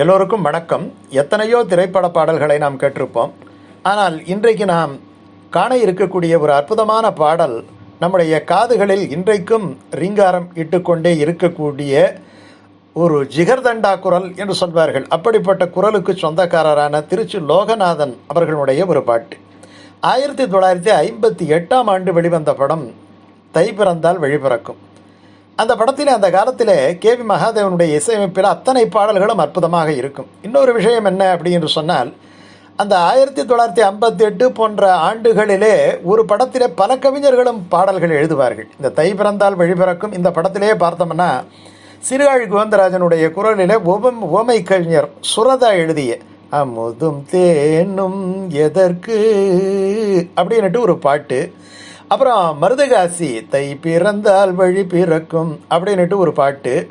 எல்லோருக்கும் வணக்கம். எத்தனையோ திரைப்பட பாடல்களை நாம் கேட்டிருப்போம். ஆனால் இன்றைக்கு நாம் காண இருக்கக்கூடிய ஒரு அற்புதமான பாடல் நம்முடைய காதுகளில் இன்றைக்கும் ரீங்காரம் இட்டுக்கொண்டே இருக்கக்கூடிய ஒரு ஜிகர்தண்டா குரல் என்று சொல்வார்கள். அப்படிப்பட்ட குரலுக்கு சொந்தக்காரரான திருச்சி லோகநாதன் அவர்களுடைய ஒரு பாட்டு. ஆயிரத்தி தொள்ளாயிரத்தி ஐம்பத்தி எட்டாம் ஆண்டு வெளிவந்த படம் தை பிறந்தால் வழிபிறக்கும் அந்த படத்தில் அந்த காலத்தில் கே வி மகாதேவனுடைய இசையமைப்பில் அத்தனை பாடல்களும் அற்புதமாக இருக்கும். இன்னொரு விஷயம் என்ன அப்படின்னு சொன்னால் அந்த ஆயிரத்தி தொள்ளாயிரத்தி ஐம்பத்தி எட்டு போன்ற ஆண்டுகளிலே ஒரு படத்திலே பல கவிஞர்களும் பாடல்கள் எழுதுவார்கள். இந்த தை பிறந்தால் வழிபிறக்கும் இந்த படத்திலேயே பார்த்தோம்னா சிறுகாழி கோவிந்தராஜனுடைய குரலிலே ஓவம் ஓமை கவிஞர் சுரதா எழுதிய அமுதும் தேனும் எதற்கு? அப்படின்னுட்டு ஒரு பாட்டு அப்புறம் மருதகாசி தை பிறந்தால் வழி பிறக்கும் அப்படின்னுட்டு ஒரு பாட்டு.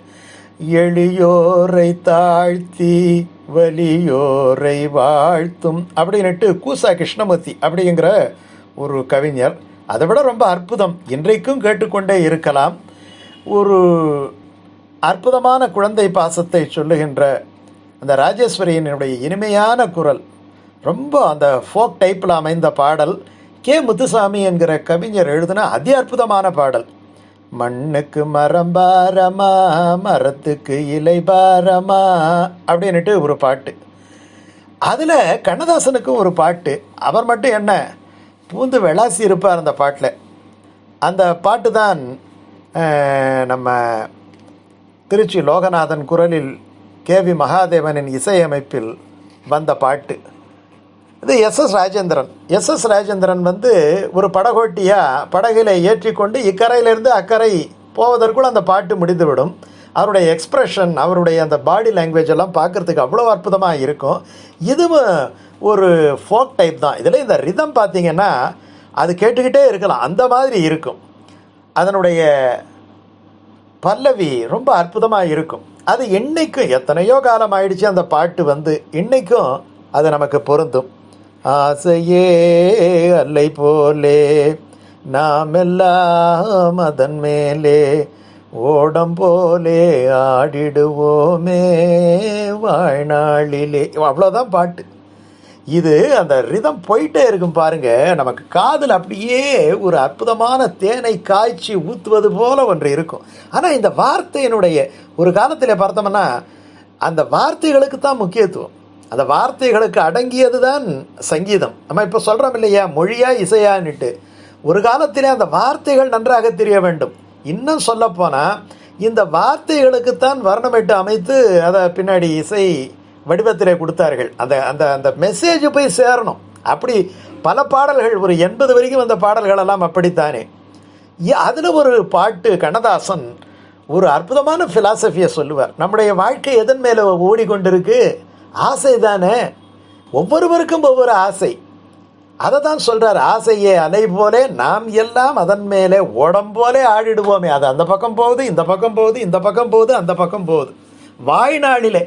எளியோரை தாழ்த்தி வலியோரை வாழ்த்தும் அப்படின்னுட்டு கூசா கிருஷ்ணமூர்த்தி அப்படிங்கிற ஒரு கவிஞர். அதை விட ரொம்ப அற்புதம். இன்றைக்கும் கேட்டுக்கொண்டே இருக்கலாம். ஒரு அற்புதமான குழந்தை பாசத்தை சொல்லுகின்ற அந்த ராஜேஸ்வரியினுடைய இனிமையான குரல் ரொம்ப அந்த ஃபோக் டைப்பில் அமைந்த பாடல். கே முத்துசாமி என்கிற கவிஞர் எழுதின அதி அற்புதமான பாடல். மண்ணுக்கு மரம் பாரமா மரத்துக்கு இலை பாரமா அப்படின்னுட்டு ஒரு பாட்டு. அதில் கண்ணதாசனுக்கும் ஒரு பாட்டு. அவர் மட்டும் என்ன பூந்து விளாசி இருப்பார் அந்த பாட்டில். அந்த பாட்டு தான் நம்ம திருச்சி லோகநாதன் குரலில் கே வி மகாதேவனின் இசையமைப்பில் வந்த பாட்டு. இது S S Rajendran. S S Rajendran வந்து ஒரு படகோட்டியாக படகில் ஏற்றிக்கொண்டு இக்கரையிலிருந்து அக்கறை போவதற்குள் அந்த பாட்டு முடிந்துவிடும். அவருடைய எக்ஸ்ப்ரெஷன் அவருடைய அந்த பாடி லாங்குவேஜ் எல்லாம் பார்க்குறதுக்கு அவ்வளோ அற்புதமாக இருக்கும். இதுவும் ஒரு ஃபோக் டைப் தான். இதில் இந்த ரிதம் பார்த்தீங்கன்னா அது கேட்டுக்கிட்டே இருக்கலாம். அந்த மாதிரி இருக்கும். அதனுடைய பல்லவி ரொம்ப அற்புதமாக இருக்கும். அது இன்றைக்கும் எத்தனையோ காலம் ஆயிடுச்சு அந்த பாட்டு வந்து. இன்றைக்கும் அது நமக்கு பொருந்தும். ஆசையே அல்லை போலே நாம் எல்லாம் அதன் மேலே ஓடம் போலே ஆடிடுவோமே வாழ்நாளிலே. அவ்வளோதான் பாட்டு. இது அந்த ரிதம் போயிட்டே இருக்கும் பாருங்க. நமக்கு காதில் அப்படியே ஒரு அற்புதமான தேனை காய்ச்சி ஊற்றுவது போல ஒன்று இருக்கும். ஆனால் இந்த வார்த்தையினுடைய ஒரு காலத்தில் பார்த்தோம்னா அந்த வார்த்தைகளுக்கு தான் முக்கியத்துவம். அந்த வார்த்தைகளுக்கு அடங்கியது தான் சங்கீதம். நம்ம இப்போ சொல்கிறோம் இல்லையா? மொழியா இசையான்னுட்டு. ஒரு காலத்திலே அந்த வார்த்தைகள் நன்றாக தெரிய வேண்டும். இன்னும் சொல்லப்போனால் இந்த வார்த்தைகளுக்குத்தான் வர்ணமிட்டு அமைத்து அதை பின்னாடி இசை வடிவத்திலே கொடுத்தார்கள். அந்த அந்த அந்த மெசேஜ் போய் சேரணும். அப்படி பல பாடல்கள் ஒரு எண்பது வரைக்கும் அந்த பாடல்கள் எல்லாம் அப்படித்தானே அதில் ஒரு பாட்டு கண்ணதாசன் ஒரு அற்புதமான ஃபிலாசபியை சொல்லுவார். நம்முடைய வாழ்க்கை எதன் மேலே ஓடிக்கொண்டிருக்கு? ஆசை தானே ஒவ்வொருவருக்கும் ஒவ்வொரு ஆசை. அதை தான் சொல்கிறார் ஆசையே அலை போலே நாம் எல்லாம் அதன் மேலே உடம்போலே ஆடிடுவோமே. அது அந்த பக்கம் போகுது இந்த பக்கம் போகுது இந்த பக்கம் போகுது அந்த பக்கம் போகுது. வாய்நாளிலே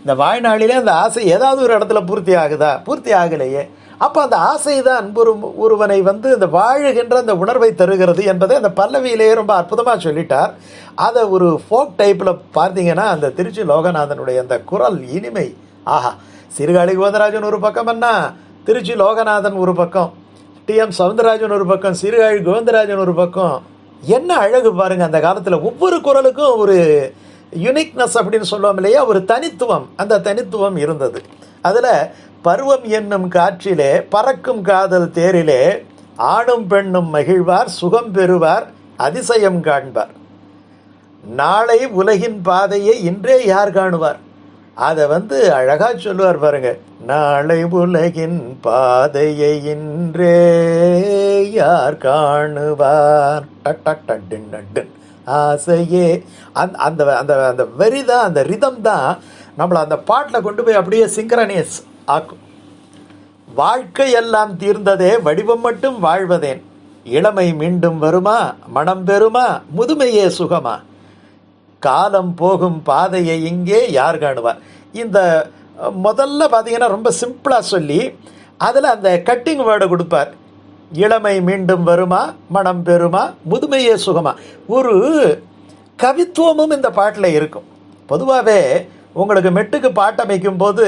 இந்த வாழ்நாளிலே அந்த ஆசை ஏதாவது ஒரு இடத்துல பூர்த்தி ஆகுதா? பூர்த்தி ஆகலையே. அப்போ அந்த ஆசை தான் ஒரு ஒருவனை வந்து இந்த வாழுகின்ற அந்த உணர்வை தருகிறது என்பதை அந்த பல்லவியிலேயே ரொம்ப அற்புதமாக சொல்லிட்டார். அதை ஒரு ஃபோக் டைப்பில் பார்த்தீங்கன்னா அந்த திருச்சி லோகநாதனுடைய அந்த குரல் இனிமை ஆஹா சிறுகாழி கோதராஜன் ஒரு பக்கம் என்ன திருச்சி லோகநாதன் ஒரு பக்கம். டிஎம் சவுந்தரராஜன் ஒரு பக்கம் சிறுகாழி கோவிந்தராஜன் ஒரு பக்கம். என்ன அழகு பாருங்க அந்த காலத்தில் ஒவ்வொரு குரலுக்கும் ஒரு யுனிக்னஸ் அப்படின்னு சொல்லுவோம் இல்லையா? ஒரு தனித்துவம். அந்த தனித்துவம் இருந்தது. அதில் பருவம் என்னும் காற்றிலே பறக்கும் காதல் தேரிலே ஆணும் பெண்ணும் மகிழ்வார் சுகம் பெறுவார் அதிசயம் காண்பார். நாளை உலகின் பாதையை இன்றே யார் காணுவார்? அதை வந்து அழகா சொல்லுவார் பாருங்க. நாளை உலகின் பாதையை இன்றே யார் காணுவார்? டக் டக் டக் டின் டின். ஆசையே. அந் அந்த அந்த அந்த வரி தான் அந்த ரிதம் தான் நம்மளை அந்த பாட்டில் கொண்டு போய் அப்படியே சிங்க்ரனைஸ் ஆக்கும். வாழ்க்கை எல்லாம் தீர்ந்ததே வடிவம் மட்டும் வாழ்வதேன். இளமை மீண்டும் வருமா? மனம் பெறுமா? முதுமையே சுகமா? காலம் போகும் பாதையை இங்கே யார் காணுவார் இந்த முதல்ல பார்த்தீங்கன்னா ரொம்ப சிம்பிளாக சொல்லி அதில் அந்த கட்டிங் வேர்டை கொடுப்பார். இளமை மீண்டும் வருமா? மனம் பெறுமா? முதுமையே சுகமா? ஒரு கவித்துவமும் இந்த பாட்டில் இருக்கும். பொதுவாகவே உங்களுக்கு மெட்டுக்கு பாட்டமைக்கும் போது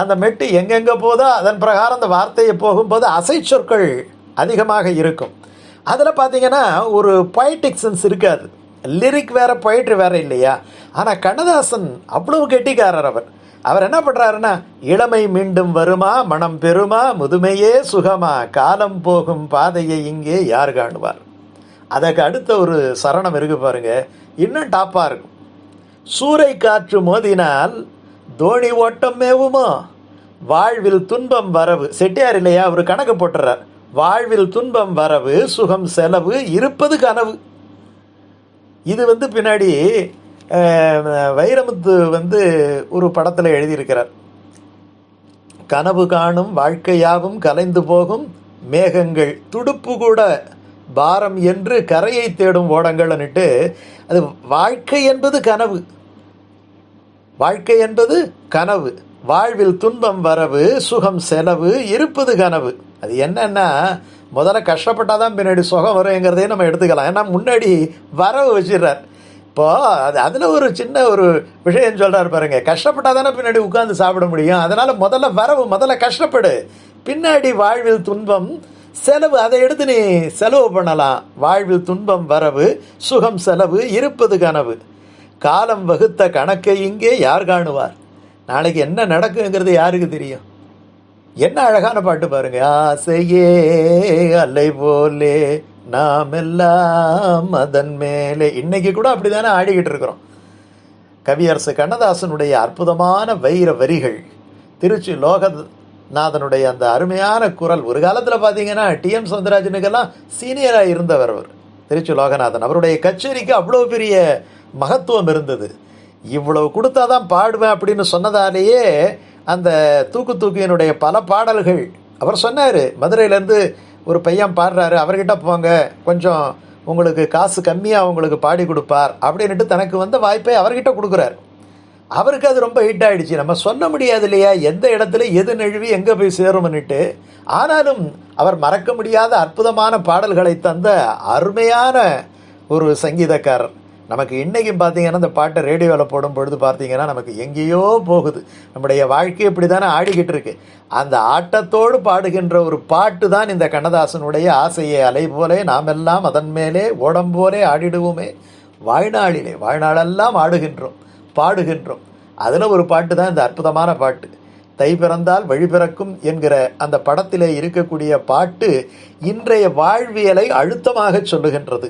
அந்த மெட்டு எங்கெங்கே போதோ அதன் பிரகாரம் அந்த வார்த்தையை போகும்போது அசை சொற்கள் அதிகமாக இருக்கும். அதில் பார்த்தீங்கன்னா ஒரு பொய்டிக் சென்ஸ் இருக்காது. லிரிக் வேற பொயிட்ரி வேற இல்லையா? ஆனால் கண்ணதாசன் அவ்வளவு கெட்டிக்காரர் அவர். அவர் என்ன பண்ணுறாருன்னா இளமை மீண்டும் வருமா மனம் பெறுமா முதுமையே சுகமா காலம் போகும் பாதையை இங்கே யார் காணுவார்? அதற்கு அடுத்த ஒரு சரணம் இருக்கு பாருங்க. இன்னும் டாப்பாக இருக்கும். சூறை காற்று மோதினால் தோணி ஓட்டம் மேவுமோ? வாழ்வில் துன்பம் வரவு. செட்டியார் இல்லையா? அவர் கணக்கு போட்டுறார். வாழ்வில் துன்பம் வரவு சுகம் செலவு இருப்பது கனவு. இது வந்து பின்னாடி வைரமுத்து வந்து ஒரு படத்தில் எழுதியிருக்கிறார். கனவு காணும் வாழ்க்கையாவும் கலைந்து போகும் மேகங்கள் துடுப்பு கூட பாரம் என்று கரையை தேடும் ஓடங்கள்னுட்டு அது வாழ்க்கை என்பது கனவு. வாழ்க்கை என்பது கனவு. வாழ்வில் துன்பம் வரவு சுகம் செலவு இருப்பது கனவு. அது என்னன்னா முதல்ல கஷ்டப்பட்டால் தான் பின்னாடி சுகம் வருங்கிறதையும் நம்ம எடுத்துக்கலாம். ஏன்னா முன்னாடி வரவு வச்சிடுறார். இப்போது அது அதில் ஒரு சின்ன ஒரு விஷயம் சொல்கிறார் பாருங்க. கஷ்டப்பட்டால் தானே பின்னாடி உட்காந்து சாப்பிட முடியும். அதனால் முதல்ல வரவு முதல்ல கஷ்டப்படு. பின்னாடி வாழ்வில் துன்பம் செலவு அதை எடுத்து நீ செலவு பண்ணலாம். வாழ்வில் துன்பம் வரவு சுகம் செலவு இருப்பது கனவு. காலம் வகுத்த கணக்கை இங்கே யார் காணுவார்? நாளைக்கு என்ன நடக்குங்கிறது யாருக்கு தெரியும்? என்ன அழகான பாட்டு பாருங்க? ஆசையே அலை போலே நாம் எல்லாம் அதன் மேலே. இன்னைக்கு கூட அப்படிதானே ஆடிக்கிட்டு இருக்கிறோம். கவியரசு கண்ணதாசனுடைய அற்புதமான வைர வரிகள் திருச்சி லோகநாதனுடைய அந்த அருமையான குரல். ஒரு காலத்தில் பார்த்தீங்கன்னா டிஎம் சவுந்தரராஜனுக்கெல்லாம் சீனியராக இருந்தவர் அவர் திருச்சி லோகநாதன். அவருடைய கச்சேரிக்கு அவ்வளோ பெரிய மகத்துவம் இருந்தது. இவ்வளவு கொடுத்தாதான் பாடுவேன் அப்படின்னு சொன்னதாலேயே அந்த தூக்கு தூக்கியனுடைய பல பாடல்கள். அவர் சொன்னார் மதுரையிலேருந்து ஒரு பையன் பாடுறாரு அவர்கிட்ட போங்க கொஞ்சம் உங்களுக்கு காசு கம்மியாக உங்களுக்கு பாடி கொடுப்பார் அப்படின்னுட்டு தனக்கு வந்த வாய்ப்பை அவர்கிட்ட கொடுக்குறார். அவருக்கு அது ரொம்ப ஹிட் ஆகிடுச்சு நம்ம சொல்ல முடியாது இல்லையா எந்த இடத்துல எது நழுவி எங்கே போய் சேரும்னுட்டு. ஆனாலும் அவர் மறக்க முடியாத அற்புதமான பாடல்களை தந்த அருமையான ஒரு சங்கீதக்காரர். நமக்கு இன்றைக்கும் பார்த்தீங்கன்னா இந்த பாட்டை ரேடியோவில் போடும் பொழுது பார்த்தீங்கன்னா நமக்கு எங்கேயோ போகுது. நம்முடைய வாழ்க்கை இப்படி தானே ஆடிக்கிட்டு இருக்கு. அந்த ஆட்டத்தோடு பாடுகின்ற ஒரு பாட்டு தான் இந்த கண்ணதாசனுடைய ஆசையை. அலை போலே நாமெல்லாம் அதன் மேலே ஓடம் போலே ஆடிடுவோமே. வாழ்நாளிலே வாழ்நாளெல்லாம் ஆடுகின்றோம் பாடுகின்றோம். அதில் ஒரு பாட்டு தான் இந்த அற்புதமான பாட்டு. தை பிறந்தால் வழி பிறக்கும் என்கிற அந்த படத்திலே இருக்கக்கூடிய பாட்டு இன்றைய வாழ்வியலை அழுத்தமாக சொல்லுகின்றது.